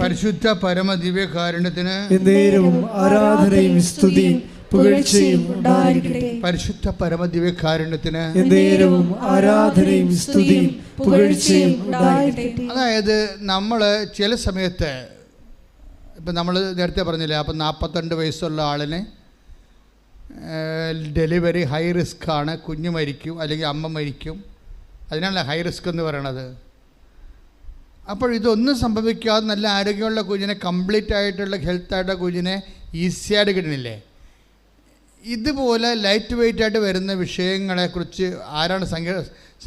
പരിശുദ്ധ പരമദിവ്യകാരുണ്യത്തിന് എന്നേരവും ആരാധനയും സ്തുതിയും പുകഴ്ചയും ഉണ്ടായിരിക്കട്ടെ. പരിശുദ്ധ പരമദിവ്യകാരുണ്യത്തിന് എന്നേരവും ആരാധനയും സ്തുതിയും പുകഴ്ചയും ഉണ്ടായിരിക്കട്ടെ. അതായത് നമ്മൾ ചില സമയത്ത് ഇപ്പം നമ്മൾ നേരത്തെ പറഞ്ഞില്ലേ അപ്പം നാൽപ്പത്തിരണ്ട് വയസ്സുള്ള ആളിനെ ഡെലിവറി ഹൈ റിസ്ക് ആണ് കുഞ്ഞ് മരിക്കും അല്ലെങ്കിൽ അമ്മ മരിക്കും. അതിനാണ് ഹൈ റിസ്ക് എന്ന് പറയണത്? അപ്പോൾ ഇതൊന്നും സംഭവിക്കാതെ നല്ല ആരോഗ്യമുള്ള കുഞ്ഞിനെ കംപ്ലീറ്റ് ആയിട്ടുള്ള ഹെൽത്ത് ആയിട്ടുള്ള കുഞ്ഞിനെ ഈസിയായിട്ട് കിട്ടണില്ലേ? ഇതുപോലെ ലൈറ്റ് വെയിറ്റ് ആയിട്ട് വരുന്ന വിഷയങ്ങളെക്കുറിച്ച് ആരാണ് സംഗീ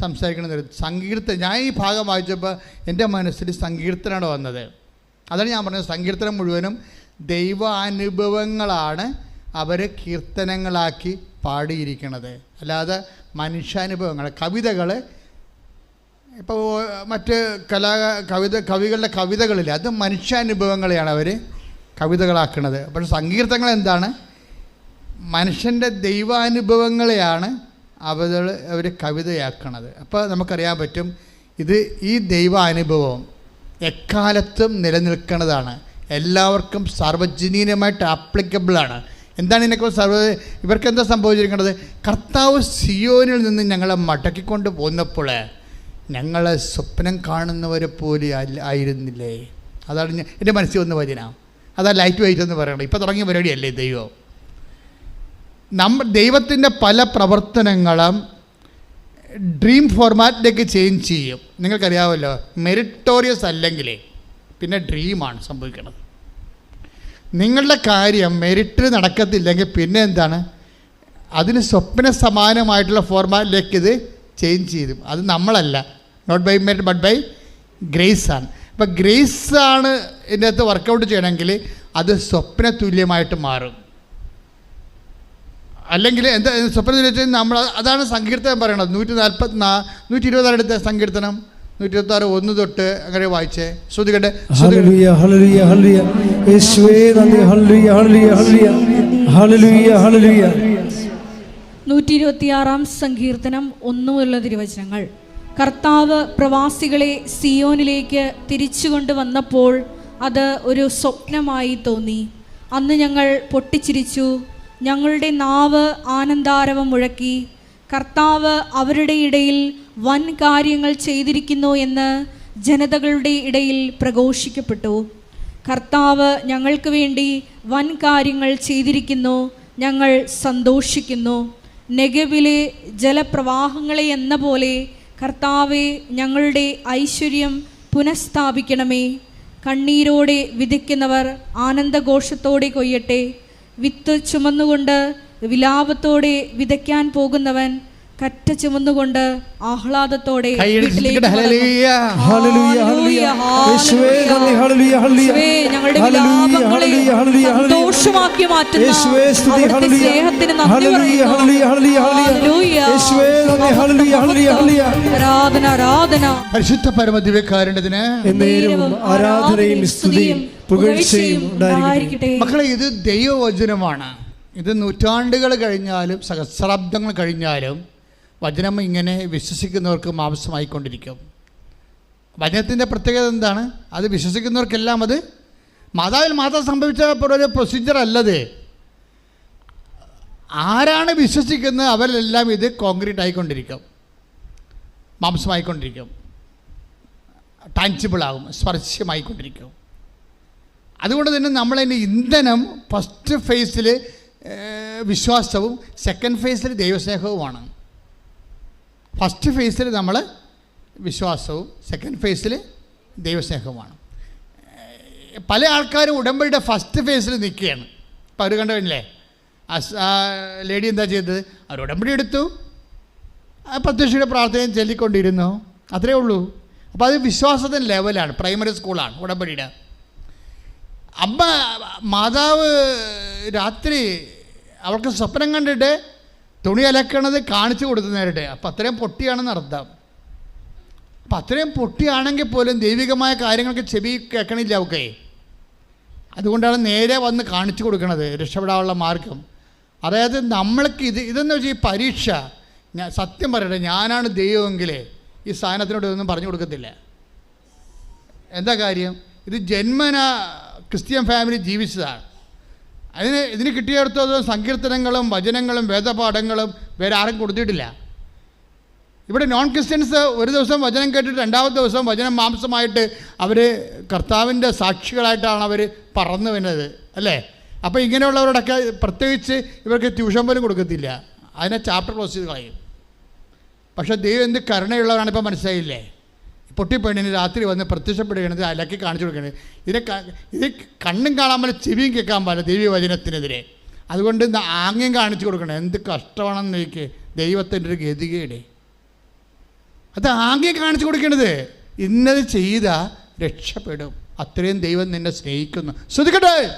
സംസാരിക്കുന്നത് സങ്കീർത്തനം ഞാൻ ഈ ഭാഗം വായിച്ചപ്പോൾ എന്റെ മനസ്സിൽ സങ്കീർത്തനമാണ് വന്നത്. അതാണ് ഞാൻ പറഞ്ഞത്. സങ്കീർത്തനം മുഴുവനും ദൈവാനുഭവങ്ങളാണ് അവരെ കീർത്തനങ്ങളാക്കി പാടിയിരിക്കുന്നത് അല്ലാതെ മനുഷ്യാനുഭവങ്ങൾ കവിതകൾ ഇപ്പോൾ മറ്റ് കലാ കവിത കവികളുടെ കവിതകളിൽ അത് മനുഷ്യാനുഭവങ്ങളെയാണ് അവർ കവിതകളാക്കുന്നത് അപ്പോൾ സങ്കീർത്തങ്ങൾ എന്താണ്? മനുഷ്യന്റെ ദൈവാനുഭവങ്ങളെയാണ് അവർ അവർ കവിതയാക്കുന്നത് അപ്പോൾ നമുക്കറിയാൻ പറ്റും ഇത് ഈ ദൈവാനുഭവം എക്കാലത്തും നിലനിൽക്കുന്നതാണ് എല്ലാവർക്കും സാർവജനീനമായിട്ട് ആപ്ലിക്കബിളാണ് എന്താണ് ഇതിനെക്കുറിച്ച് സർവ ഇവർക്ക് എന്താ സംഭവിച്ചിരിക്കുന്നത് കർത്താവ് സിയോനിൽ നിന്ന് ഞങ്ങളെ മടക്കിക്കൊണ്ട് പോന്നപ്പോൾ ഞങ്ങളെ സ്വപ്നം കാണുന്നവരെ പോലെ ആയിരുന്നില്ലേ? അതാണ് എന്റെ മനസ്സിൽ വന്ന വചന. അതാ ലൈറ്റ് വൈറ്റ് എന്ന് പറയണം ഇപ്പോൾ തുടങ്ങിയ പരിപാടിയല്ലേ ദൈവം? നമ്മ ദൈവത്തിന്റെ പല പ്രവർത്തനങ്ങളും ഡ്രീം ഫോർമാറ്റിലേക്ക് ചേഞ്ച് ചെയ്യും. നിങ്ങൾക്കറിയാമല്ലോ മെറിറ്റോറിയസ് അല്ലെങ്കിലേ പിന്നെ ഡ്രീമാണ് സംഭവിക്കുന്നത് നിങ്ങളുടെ കാര്യം മെറിറ്റ് നടക്കത്തില്ലെങ്കിൽ പിന്നെ എന്താണ്? അതിന് സ്വപ്ന സമാനമായിട്ടുള്ള ഫോർമാറ്റിലേക്ക് ഇത് ചേഞ്ച് ചെയ്തു അത് നമ്മളല്ല. Not by merit but by grace ആണ്. അപ്പം ഗ്രേസ് ആണ് ഇതിന്റെ അകത്ത് വർക്കൗട്ട് ചെയ്യണമെങ്കിൽ അത് സ്വപ്ന തുല്യമായിട്ട് മാറും. അല്ലെങ്കിൽ എന്താ സ്വപ്നം വെച്ചാൽ നമ്മൾ അതാണ് സങ്കീർത്തനം പറയണത് നൂറ്റി നാൽപ്പത്തി നാ നൂറ്റി ഇരുപതാറെടുത്ത സങ്കീർത്തനം. നൂറ്റി ഇരുപത്തി ആറ് ഒന്ന് തൊട്ട് അങ്ങനെ വായിച്ചേ. ശ്രദ്ധിക്കട്ടെ സങ്കീർത്തനം ഒന്നു മുതലുള്ള തിരുവചനങ്ങൾ. കർത്താവ് പ്രവാസികളെ സിയോനിലേക്ക് തിരിച്ചു കൊണ്ടുവന്നപ്പോൾ അത് ഒരു സ്വപ്നമായി തോന്നി. അന്ന് ഞങ്ങൾ പൊട്ടിച്ചിരിച്ചു. ഞങ്ങളുടെ നാവ് ആനന്ദാരവം മുഴക്കി. കർത്താവ് അവരുടെ ഇടയിൽ വൻ കാര്യങ്ങൾ ചെയ്തിരിക്കുന്നു എന്ന് ജനതകളുടെ ഇടയിൽ പ്രഘോഷിക്കപ്പെട്ടു. കർത്താവ് ഞങ്ങൾക്ക് വേണ്ടി വൻ കാര്യങ്ങൾ ചെയ്തിരിക്കുന്നു. ഞങ്ങൾ സന്തോഷിക്കുന്നു. നെഗവിലെ ജലപ്രവാഹങ്ങളെ എന്ന പോലെ കർത്താവെ ഞങ്ങളുടെ ഐശ്വര്യം പുനഃസ്ഥാപിക്കണമേ. കണ്ണീരോടെ വിതയ്ക്കുന്നവർ ആനന്ദഘോഷത്തോടെ കൊയ്യട്ടെ. വിത്ത് ചുമന്നുകൊണ്ട് വിലാപത്തോടെ വിതയ്ക്കാൻ പോകുന്നവൻ കറ്റ ചുമന്നുകൊണ്ട് ആഹ്ലാദത്തോടെ സന്തോഷമാക്കി മാറ്റുന്ന യേശുവേ സ്തുതി ഹല്ലേലൂയ. സ്നേഹത്തിന് നന്ദി പറയുന്നു. Hallelujah hallelujah hallelujah. യേശുവേ ഹല്ലേലൂയ ഹല്ലേലൂയ ഹല്ലേലൂയ. ആരാധന ആരാധന. പരിശുദ്ധ പരമദിവ്യകാരുണ്യത്തിന് എന്നേരവും ആരാധനയും സ്തുതിയും പുകഴ്ചയും മക്കളെ ഇത് ദൈവവചനമാണ്. ഇത് നൂറ്റാണ്ടുകൾ കഴിഞ്ഞാലും സഹസ്രാബ്ദങ്ങൾ കഴിഞ്ഞാലും വചനം ഇങ്ങനെ വിശ്വസിക്കുന്നവർക്ക് മാംസമായിക്കൊണ്ടിരിക്കും വചനത്തിന്റെ പ്രത്യേകത എന്താണ്? അത് വിശ്വസിക്കുന്നവർക്കെല്ലാം അത് മാതാവിൽ മാത്രം സംഭവിച്ച ഒരു പ്രൊസീജിയർ അല്ലത്. ആരാണ് വിശ്വസിക്കുന്നത്? അവരെല്ലാം ഇത് കോൺക്രീറ്റ് ആയിക്കൊണ്ടിരിക്കും. മാംസമായിക്കൊണ്ടിരിക്കും. ടാൻസിബിളാകും സ്പർശ്യമായിക്കൊണ്ടിരിക്കും. അതുകൊണ്ട് തന്നെ നമ്മളതിന്റെ ഇന്ധനം ഫസ്റ്റ് ഫേസിൽ വിശ്വാസവും സെക്കൻഡ് ഫേസിൽ ദൈവസ്നേഹവുമാണ്. ഫസ്റ്റ് ഫേസിൽ നമ്മൾ വിശ്വാസവും സെക്കൻഡ് ഫേസിൽ ദൈവസ്നേഹവുമാണ്. പല ആൾക്കാരും ഉടമ്പടിയുടെ ഫസ്റ്റ് ഫേസിൽ നിൽക്കുകയാണ്. അപ്പോൾ അവർ കണ്ടല്ലേ ആ ലേഡി എന്താ ചെയ്തത്? അവർ ഉടമ്പടി എടുത്തു. പ്രത്യക്ഷയുടെ പ്രാർത്ഥനയും ചൊല്ലിക്കൊണ്ടിരുന്നു. അത്രേ ഉള്ളൂ. അപ്പോൾ അത് വിശ്വാസത്തിന്റെ ലെവലാണ് പ്രൈമറി സ്കൂളാണ് ഉടമ്പടിയുടെ. അമ്മ മാതാവ് രാത്രി അവൾക്ക് സ്വപ്നം കണ്ടിട്ട് തുണി അലക്കണത് കാണിച്ചു കൊടുത്തു നേരിട്ട്. അപ്പം അത്രയും പൊട്ടിയാണെന്ന് അർത്ഥം. അപ്പം അത്രയും പൊട്ടിയാണെങ്കിൽ പോലും ദൈവികമായ കാര്യങ്ങൾക്ക് ചെവി കേൾക്കണില്ല ഒക്കെ അതുകൊണ്ടാണ് നേരെ വന്ന് കാണിച്ചു കൊടുക്കണത് രക്ഷപ്പെടാനുള്ള മാർഗം. അതായത് നമ്മൾക്ക് ഇത് ഇതെന്ന് വെച്ചാൽ ഈ പരീക്ഷ. ഞാൻ സത്യം പറയട്ടെ ഞാനാണ് ദൈവമെങ്കിൽ ഈ സാധനത്തിനോട് ഇതൊന്നും പറഞ്ഞു കൊടുക്കത്തില്ല. എന്താ കാര്യം? ഇത് ജന്മന ക്രിസ്ത്യൻ ഫാമിലി ജീവിച്ചതാണ്. അതിന് ഇതിന് കിട്ടിയെടുത്തതും സങ്കീർത്തനങ്ങളും വചനങ്ങളും വേദപാഠങ്ങളും വേറെ ആരും കൊടുത്തിട്ടില്ല. ഇവിടെ നോൺ ക്രിസ്ത്യൻസ് ഒരു ദിവസം വചനം കേട്ടിട്ട് രണ്ടാമത്തെ ദിവസം വചനം മാംസമായിട്ട് അവർ കർത്താവിന്റെ സാക്ഷികളായിട്ടാണ് അവർ പറന്നു വരുന്നത് അല്ലേ? അപ്പോൾ ഇങ്ങനെയുള്ളവരോടൊക്കെ പ്രത്യേകിച്ച് ഇവർക്ക് ട്യൂഷൻ പോലും കൊടുക്കത്തില്ല. അതിനെ ചാപ്റ്റർ ക്ലോസ് ചെയ്ത് കളയും. പക്ഷേ ദൈവം എന്ത് കരുണയുള്ളവരാണ് ഇപ്പോൾ മനസ്സിലായില്ലേ? പൊട്ടിപ്പെണ്ണിന് രാത്രി വന്ന് പ്രത്യക്ഷപ്പെടുകയാണ് അലക്കി കാണിച്ചു കൊടുക്കുകയാണ് ഇതിനെ ഇത് കണ്ണും കാണാൻ പോലെ ചെവിയും കേൾക്കാൻ പാടില്ല ദൈവവചനത്തിനെതിരെ. അതുകൊണ്ട് ഇന്ന് ആംഗ്യം കാണിച്ചു കൊടുക്കണം. എന്ത് കഷ്ടമാണെന്ന് എനിക്ക് ദൈവത്തിന്റെ ഒരു ഗതികേടെ. അത് ആംഗ്യം കാണിച്ചു കൊടുക്കേണ്ടത്. ഇന്നത് ചെയ്താൽ രക്ഷപ്പെടും. അത്രയും ദൈവം നിന്നെ സ്നേഹിക്കുന്നു. ശ്രദ്ധിക്കട്ടെ?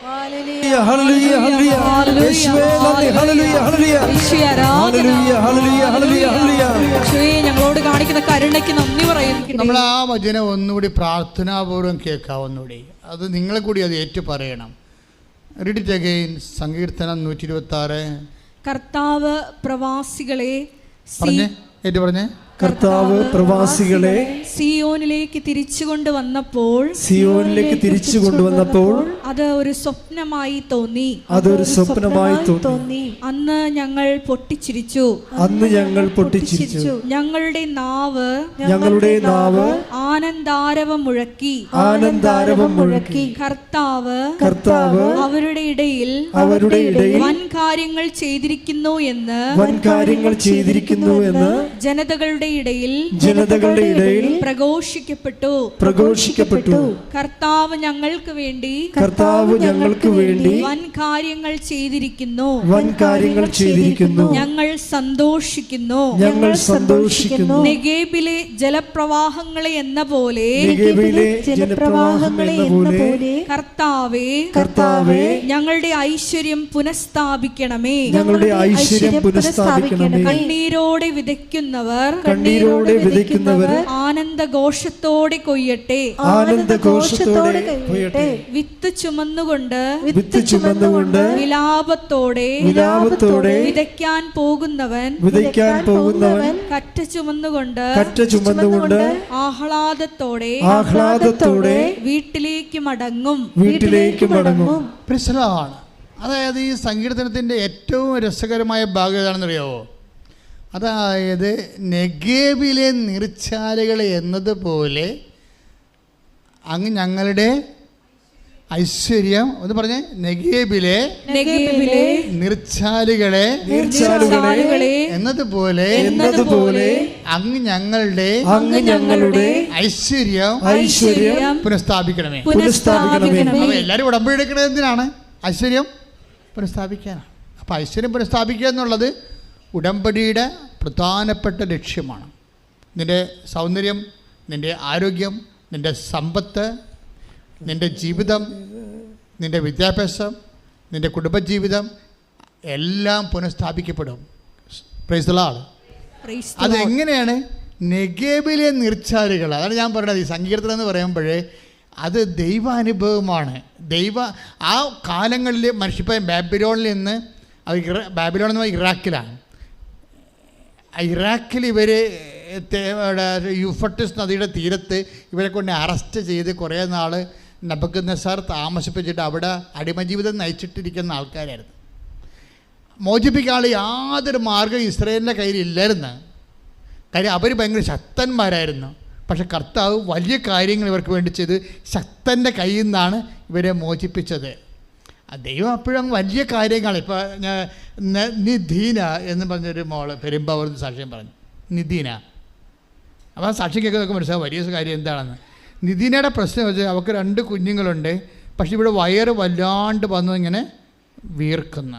Hallelujah, hallelujah, hallelujah. യേശുവേ നന്ദി. Hallelujah, hallelujah. ഈശോയെ ആരാധന. Hallelujah, hallelujah, hallelujah, hallelujah. ഞങ്ങളോട് കാണിക്കുന്ന കരുണയ്ക്ക് നന്ദി പറയുന്നു നമ്മൾ ആ വചനം ഒന്നുകൂടി പ്രാർത്ഥനാപൂർവം കേൾക്കാം ഒന്നുകൂടി അത് നിങ്ങളെ കൂടി അത് ഏറ്റു പറയണം റീഡ് ഇറ്റ് അഗെയിൻ സങ്കീർത്തനം നൂറ്റി ഇരുപത്തി ആറ് കർത്താവ് പ്രവാസികളെ പറഞ്ഞേ ഏറ്റു പറഞ്ഞേ കർത്താവ് പ്രവാസികളെ സിയോനിലേക്ക് തിരിച്ചു കൊണ്ടുവന്നപ്പോൾ സിയോനിലേക്ക് തിരിച്ചു കൊണ്ടുവന്നപ്പോൾ അത് ഒരു സ്വപ്നമായി തോന്നി. അതൊരു സ്വപ്നമായി തോന്നി. അന്ന് ഞങ്ങൾ പൊട്ടിച്ചിരിച്ചു. അന്ന് ഞങ്ങൾ പൊട്ടിച്ചിരിച്ചു. ഞങ്ങളുടെ നാവ് ഞങ്ങളുടെ നാവ് ആനന്ദാരവം മുഴക്കി. ആനന്ദാരവം മുഴക്കി. കർത്താവ് കർത്താവ് അവരുടെ ഇടയിൽ അവരുടെ ഇടയിൽ വൻ കാര്യങ്ങൾ ചെയ്തിരിക്കുന്നു എന്ന് വൻ കാര്യങ്ങൾ ചെയ്തിരിക്കുന്നു എന്ന് ജനതകളുടെ ഇടയിൽ ജനതകളുടെ ഇടയിൽ പ്രഘോഷിക്കപ്പെട്ടു. പ്രഘോഷിക്കപ്പെട്ടു. കർത്താവ് ഞങ്ങൾക്ക് വേണ്ടി കർത്താവ് ഞങ്ങൾക്ക് വേണ്ടി വൻ കാര്യങ്ങൾ ചെയ്തിരിക്കുന്നു. വൻ കാര്യങ്ങൾ ചെയ്തിരിക്കുന്നു. ഞങ്ങൾ സന്തോഷിക്കുന്നു. ഞങ്ങൾ സന്തോഷിക്കുന്നു. നെഗേബിലെ ജലപ്രവാഹങ്ങളെ എന്ന പോലെ ജലപ്രവാഹങ്ങളെ എന്ന പോലെ കർത്താവേ കർത്താവേ ഞങ്ങളുടെ ഐശ്വര്യം പുനഃസ്ഥാപിക്കണമേ. ഞങ്ങളുടെ ഐശ്വര്യം പുനഃസ്ഥാപിക്കണമേ. കണ്ണീരോടെ വിതയ്ക്കുന്നവർ കണ്ണീരോടെ വിതയ്ക്കുന്നവർ ആനന്ദഘോഷത്തോടെ കൊയ്യട്ടെ. ആനന്ദഘോഷത്തോടെ കൊയ്യട്ടെ. വിത്ത് ചുമന്നുകൊണ്ട് വിത്ത് ചുമന്നുകൊണ്ട് വിലാപത്തോടെ വിലാപത്തോടെ വിതയ്ക്കാൻ പോകുന്നവൻ. വിതയ്ക്കാൻ പോകുന്നവൻ കറ്റ ചുമന്നുകൊണ്ട് കറ്റ ചുമന്നുകൊണ്ട് ആഹ്ലാദത്തോടെ ആഹ്ലാദത്തോടെ വീട്ടിലേക്ക് മടങ്ങും. വീട്ടിലേക്ക് മടങ്ങും. പ്രശ്നമാണ്. അതായത് ഈ സങ്കീർത്തനത്തിന്റെ ഏറ്റവും രസകരമായ ഭാഗം ഏതാണെന്നറിയാവോ? അതായത് നെഗേബിലെ നിർച്ചാലുകൾ എന്നതുപോലെ അങ്ങ് ഞങ്ങളുടെ ഐശ്വര്യം ഒന്ന് പറഞ്ഞേ നെഗേബിലെ നിർച്ചാലുകളെ എന്നതുപോലെ എന്നതുപോലെ അങ്ങ് ഞങ്ങളുടെ അങ്ങ് ഞങ്ങളുടെ ഐശ്വര്യം ഐശ്വര്യം പുനഃസ്ഥാപിക്കണമേ. പുനഃസ്ഥാപിക്കണമേ. എല്ലാരും എല്ലാവരും ഉടമ്പടി എടുക്കുന്നത് എന്തിനാണ്? ഐശ്വര്യം പുനഃസ്ഥാപിക്കാനാണ്. അപ്പൊ ഐശ്വര്യം പുനഃസ്ഥാപിക്കുക എന്നുള്ളത് ഉടമ്പടിയുടെ പ്രധാനപ്പെട്ട ലക്ഷ്യമാണ്. നിന്റെ സൗന്ദര്യം നിന്റെ ആരോഗ്യം നിന്റെ സമ്പത്ത് നിന്റെ ജീവിതം നിന്റെ വിദ്യാഭ്യാസം നിന്റെ കുടുംബജീവിതം എല്ലാം പുനഃസ്ഥാപിക്കപ്പെടും. Lord. അതെങ്ങനെയാണ്? നെഗേബിലെ നിർച്ചാലുകൾ അതാണ് ഞാൻ പറയുന്നത് ഈ സങ്കീർത്തനം എന്ന് പറയുമ്പോഴേ അത് ദൈവാനുഭവമാണ്. ദൈവ ആ കാലങ്ങളിൽ മനുഷ്യപ്പം ബാബിലോണിൽ നിന്ന് അത് ബാബിലോൺ എന്ന് പറഞ്ഞാൽ ഇറാഖിലാണ്. ഇറാഖിൽ ഇവർ യുഫട്ടിസ് നദിയുടെ തീരത്ത് ഇവരെ കൊണ്ട് അറസ്റ്റ് ചെയ്ത് കുറേ നാൾ നബക്ക് നസാർ താമസിപ്പിച്ചിട്ട് അവിടെ അടിമജീവിതം നയിച്ചിട്ടിരിക്കുന്ന ആൾക്കാരായിരുന്നു. മോചിപ്പിക്കാനുള്ള യാതൊരു മാർഗം ഇസ്രയേലിന്റെ കയ്യിൽ ഇല്ലായിരുന്നു കാര്യം അവർ ഭയങ്കര ശക്തന്മാരായിരുന്നു. പക്ഷെ കർത്താവ് വലിയ കാര്യങ്ങൾ ഇവർക്ക് വേണ്ടി ചെയ്ത് ശക്തന്റെ കയ്യിൽ നിന്നാണ് ഇവരെ മോചിപ്പിച്ചത്. ദൈവം അപ്പോഴും വലിയ കാര്യങ്ങൾ ഇപ്പോൾ ഞാൻ നിധീന എന്ന് പറഞ്ഞൊരു മോൾ പെരുമ്പാവൂർ സാക്ഷ്യം പറഞ്ഞു. നിധീന. അപ്പോൾ ആ സാക്ഷ്യം കേൾക്കുന്നതൊക്കെ മനസ്സിലാവും വലിയ കാര്യം എന്താണെന്ന്. നിധീനയുടെ പ്രശ്നം വെച്ചാൽ അവൾക്ക് രണ്ട് കുഞ്ഞുങ്ങളുണ്ട്. പക്ഷെ ഇവിടെ വയറ് വല്ലാണ്ട് വന്നു ഇങ്ങനെ വീർക്കുന്നു.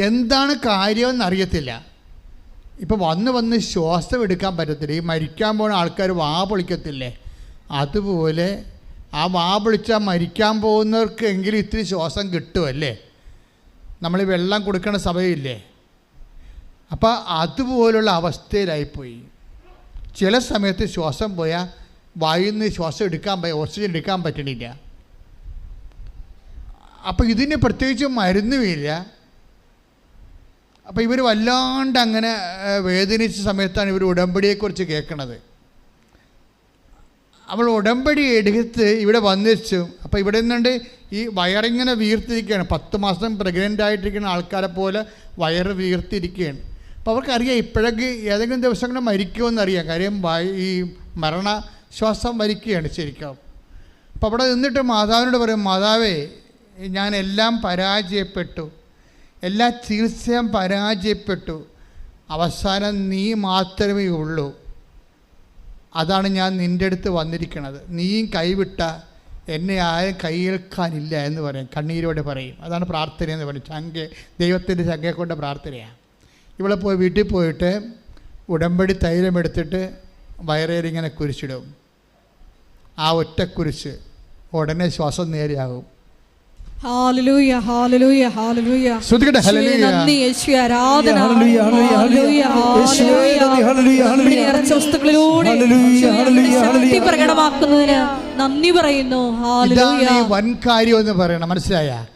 എന്താണ് കാര്യമെന്ന് അറിയത്തില്ല ഇപ്പോൾ വന്ന് വന്ന് ശ്വാസം എടുക്കാൻ പറ്റത്തില്ല. ഈ മരിക്കാൻ പോകുന്ന ആൾക്കാർ വാ പൊളിക്കത്തില്ലേ? അതുപോലെ ആ വാ വിളിച്ചാൽ മരിക്കാൻ പോകുന്നവർക്ക് എങ്കിലും ഇത്തിരി ശ്വാസം കിട്ടുമല്ലേ നമ്മൾ വെള്ളം കൊടുക്കണ സമയമില്ലേ? അപ്പോൾ അതുപോലുള്ള അവസ്ഥയിലായിപ്പോയി. ചില സമയത്ത് ശ്വാസം പോയാൽ വായിൽ നിന്ന് ശ്വാസം എടുക്കാൻ ഓക്സിജൻ എടുക്കാൻ പറ്റണില്ല. അപ്പോൾ ഇതിന് പ്രത്യേകിച്ച് മരുന്നുമില്ല അപ്പോൾ ഇവർ വല്ലാണ്ട് അങ്ങനെ വേദനിച്ച സമയത്താണ് ഇവർ ഉടമ്പടിയെക്കുറിച്ച് കേൾക്കണത് അവൾ ഉടമ്പടി എടുത്ത് ഇവിടെ വന്നിച്ചു അപ്പോൾ ഇവിടെ നിന്നുണ്ട് ഈ വയറിങ്ങനെ വീർത്തിരിക്കുകയാണ്. പത്ത് മാസം പ്രഗ്നന്റ് ആയിട്ടിരിക്കുന്ന ആൾക്കാരെ പോലെ വയറ് വീർത്തിരിക്കുകയാണ്. അപ്പോൾ അവർക്കറിയാം ഇപ്പോഴൊക്കെ ഏതെങ്കിലും ദിവസം കൂടെ മരിക്കുമെന്നറിയാം കാര്യം ഈ ഈ മരണശ്വാസം മരിക്കുകയാണ് ശരിക്കും. അപ്പോൾ അവിടെ നിന്നിട്ട് മാതാവിനോട് പറയും മാതാവേ ഞാൻ എല്ലാം പരാജയപ്പെട്ടു. എല്ലാ ചികിത്സയും പരാജയപ്പെട്ടു. അവസാനം നീ മാത്രമേ ഉള്ളൂ. അതാണ് ഞാൻ നിന്റെ അടുത്ത് വന്നിരിക്കുന്നത് നീയും കൈവിട്ട എന്നെ ആരും കൈയേൽക്കാനില്ല എന്ന് പറയും. കണ്ണീരോടെ പറയും. അതാണ് പ്രാർത്ഥന എന്ന് പറയും ചങ്ക ദൈവത്തിന്റെ ചങ്കയെ കൊണ്ട് പ്രാർത്ഥനയാണ്. ഇവിടെ പോയി വീട്ടിൽ പോയിട്ട് ഉടമ്പടി തൈലം എടുത്തിട്ട് വയറേലിങ്ങനെ കുരിച്ചിടും ആ ഒറ്റ കുരിശ് ഉടനെ ശ്വാസം നേരെയാകും. പ്രകടമാക്കുന്നതിന് നന്ദി പറയുന്നു. ഇതാണ് ഹാലലൂയ ഈ വൻകാര്യം എന്ന് പറയണം. മനസ്സിലായ?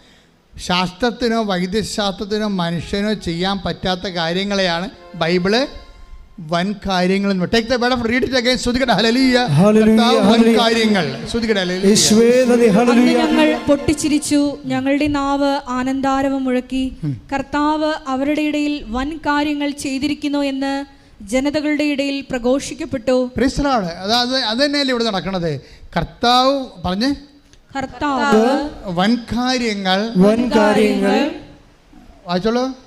ശാസ്ത്രത്തിനോ വൈദ്യശാസ്ത്രത്തിനോ മനുഷ്യനോ ചെയ്യാൻ പറ്റാത്ത കാര്യങ്ങളെയാണ് ബൈബിൾ വൻ കാര്യങ്ങൾ take the word of read it again hallelujah. Hallelujah, വൻ കാര്യങ്ങൾ. ഹല്ലേലൂയ. യേശുവേ നന്ദി ഹല്ലേലൂയ. ഞങ്ങൾ പൊട്ടിച്ചിരിച്ചു. ഞങ്ങളുടെ നാവ് ആനന്ദാരവം മുഴക്കി. കർത്താവ് അവരുടെ ഇടയിൽ വൻ കാര്യങ്ങൾ ചെയ്തിരിക്കുന്നു എന്ന് ജനതകളുടെ ഇടയിൽ പ്രഘോഷിക്കപ്പെട്ടു. പ്രിസ്ലാണ് അതായത് അത് തന്നെയല്ലേ ഇവിടെ നടക്കണത്? കർത്താവ് പറഞ്ഞ്? കർത്താവ് വൻ കാര്യങ്ങൾ വൻ കാര്യങ്ങൾ വായിച്ചോളൂ.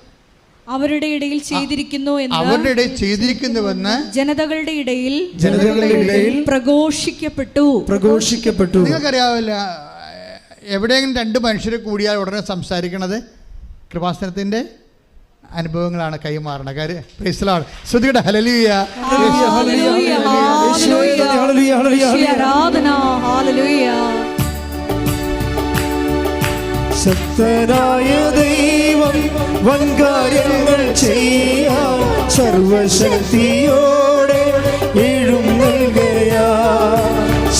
അവരുടെ ഇടയിൽ ചെയ്തിരിക്കുന്നു എന്ന് അവരുടെ ഇടയിൽ ചെയ്തിരിക്കുന്നുവെന്ന് ജനതകളുടെ ഇടയിൽ ജനതകളുടെ ഇടയിൽ പ്രഘോഷിക്കപ്പെട്ടു. പ്രഘോഷിക്കപ്പെട്ടു. നിങ്ങൾക്കറിയാവില്ല എവിടെയെങ്കിലും രണ്ട് മനുഷ്യർ കൂടിയാൽ ഉടനെ സംസാരിക്കണത് കൃപാസനത്തിന്റെ അനുഭവങ്ങളാണ് കൈമാറണ കാര്യം പ്രീസ്ലാണ് ശ്രുതിയുടെ ഹലലിയ യേശുവേ, ഹല്ലേലൂയ ആരാധന ഹാലലൂയ ശക്തനായ ദൈവം വൻകാര്യങ്ങൾ ചെയ്യാൻ സർവശക്തിയോടെ എഴുന്നേൽക്കയാ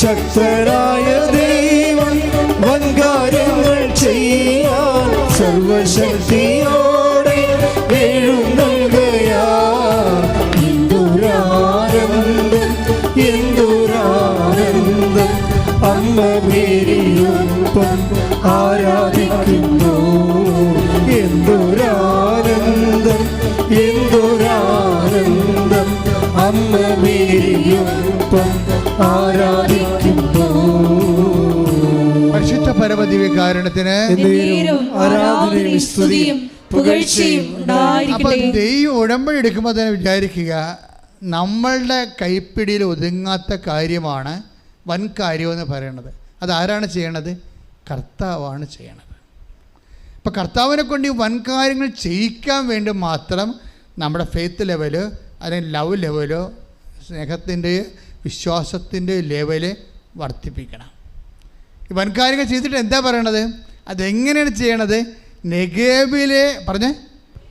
ശക്തനായ ദൈവം വൻകാര്യങ്ങൾ ചെയ്യാൻ സർവശക്തിയോടെ എഴുന്നേൽക്കയാ അമ്മ മേരിയൊപ്പം ആരാധിക്കുന്നു. എന്തൊരാനന്ദം എന്തൊരാനന്ദം അമ്മ മേരിയൊപ്പം ആരാധിക്കുന്നു. പരിശുദ്ധ പരമദിവ്യകാരണത്തിന് എന്നേരും ആരാധനയും സ്തുതിയും പുകഴ്ചയും അപ്പൊ ദൈവം ഉടമ്പടി എടുക്കുമ്പോൾ തന്നെ വിചാരിക്കുക നമ്മളുടെ കൈപ്പിടിയിൽ ഒതുങ്ങാത്ത കാര്യമാണ് വൻ കാര്യമെന്ന് പറയണത്. അതാരാണ് ചെയ്യണത്? കർത്താവാണ് ചെയ്യണത്. അപ്പോൾ കർത്താവിനെ കൊണ്ട് ഈ വൻ കാര്യങ്ങൾ ചെയ്യിക്കാൻ വേണ്ടി മാത്രം നമ്മുടെ ഫെയ്ത്ത് ലെവൽ അല്ലെങ്കിൽ ലവ് ലെവലോ സ്നേഹത്തിന്റെ വിശ്വാസത്തിന്റെ ലെവൽ വർദ്ധിപ്പിക്കണം. ഈ വൻ വൻകാര്യങ്ങൾ ചെയ്തിട്ട് എന്താ പറയണത്? അതെങ്ങനെയാണ് ചെയ്യണത്? നെഗേബിലെ പറഞ്ഞേ?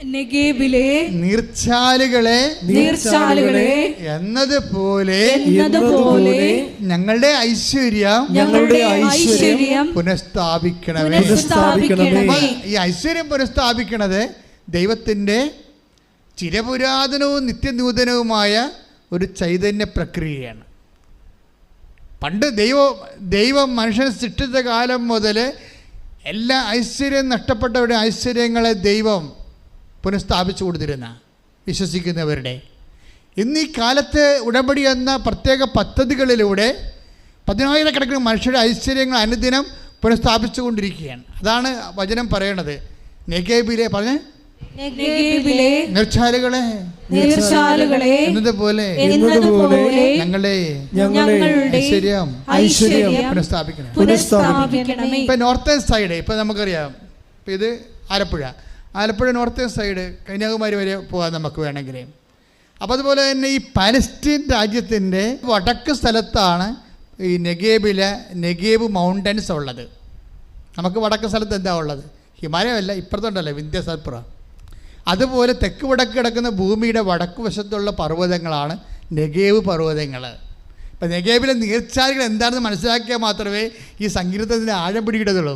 നെഗേബിലെ നീർച്ചാലുകളെ നീർച്ചാലുകളെ എന്നതുപോലെ എന്നതുപോലെ ഞങ്ങളുടെ ഐശ്വര്യം ഞങ്ങളുടെ ഐശ്വര്യം പുനഃസ്ഥാപിക്കണമേ. പുനഃസ്ഥാപിക്കണമേ. ഈ ഐശ്വര്യം പുനഃസ്ഥാപിക്കണത് ദൈവത്തിന്റെ ചിരപുരാതനവും നിത്യനൂതനവുമായ ഒരു ചൈതന്യ പ്രക്രിയയാണ്. പണ്ട് ദൈവം ദൈവം മനുഷ്യൻ സൃഷ്ടിച്ച കാലം മുതൽ എല്ലാ ഐശ്വര്യം നഷ്ടപ്പെട്ടവരുടെ ഐശ്വര്യങ്ങളെ ദൈവം പുനഃസ്ഥാപിച്ചു കൊടുത്തിരുന്ന വിശ്വസിക്കുന്നവരുടെ. ഇന്ന് ഈ കാലത്ത് ഉടമ്പടി എന്ന പ്രത്യേക പദ്ധതികളിലൂടെ പതിനായിരക്കണക്കിന് മനുഷ്യരുടെ ഐശ്വര്യങ്ങൾ അനുദിനം പുനഃസ്ഥാപിച്ചു കൊണ്ടിരിക്കുകയാണ്. അതാണ് വചനം പറയണത്. നെഗേബിലെ പറഞ്ഞ? നെഗേബിലെ നിർച്ചാലുകളെ. നീർച്ചാലുകളെ എന്നതുപോലെ എന്നതുപോലെ ഞങ്ങളെ ഞങ്ങളുടെ ഐശ്വര്യം ഐശ്വര്യം പുനഃസ്ഥാപിക്കണം. ഇപ്പൊ ഇപ്പം നോർത്തേൺ സൈഡ് ഇപ്പൊ നമുക്കറിയാം. ഇത് ആലപ്പുഴ. ആലപ്പുഴ നോർത്തേൺ സൈഡ് കന്യാകുമാരി വരെ പോകാം നമുക്ക് വേണമെങ്കിൽ. അപ്പോൾ അതുപോലെ തന്നെ ഈ പാലസ്തീൻ രാജ്യത്തിന്റെ വടക്ക് സ്ഥലത്താണ് ഈ നെഗേബിലെ നെഗേബ് മൗണ്ടൻസ് ഉള്ളത്. നമുക്ക് വടക്ക് സ്ഥലത്ത് എന്താ ഉള്ളത്? ഹിമാലയമല്ല ഇപ്പുറത്തുണ്ടല്ലോ വിന്ധ്യസൽപ്പുറ അതുപോലെ തെക്ക് വടക്ക് കിടക്കുന്ന ഭൂമിയുടെ വടക്ക് വശത്തുള്ള പർവതങ്ങളാണ് നെഗേവ് പർവതങ്ങൾ. ഇപ്പം നെഗേബിലെ നീർച്ചാലുകൾ എന്താണെന്ന് മനസ്സിലാക്കിയാൽ മാത്രമേ ഈ സംഗീതത്തിന്റെ ആഴം പിടികിടതുള്ളൂ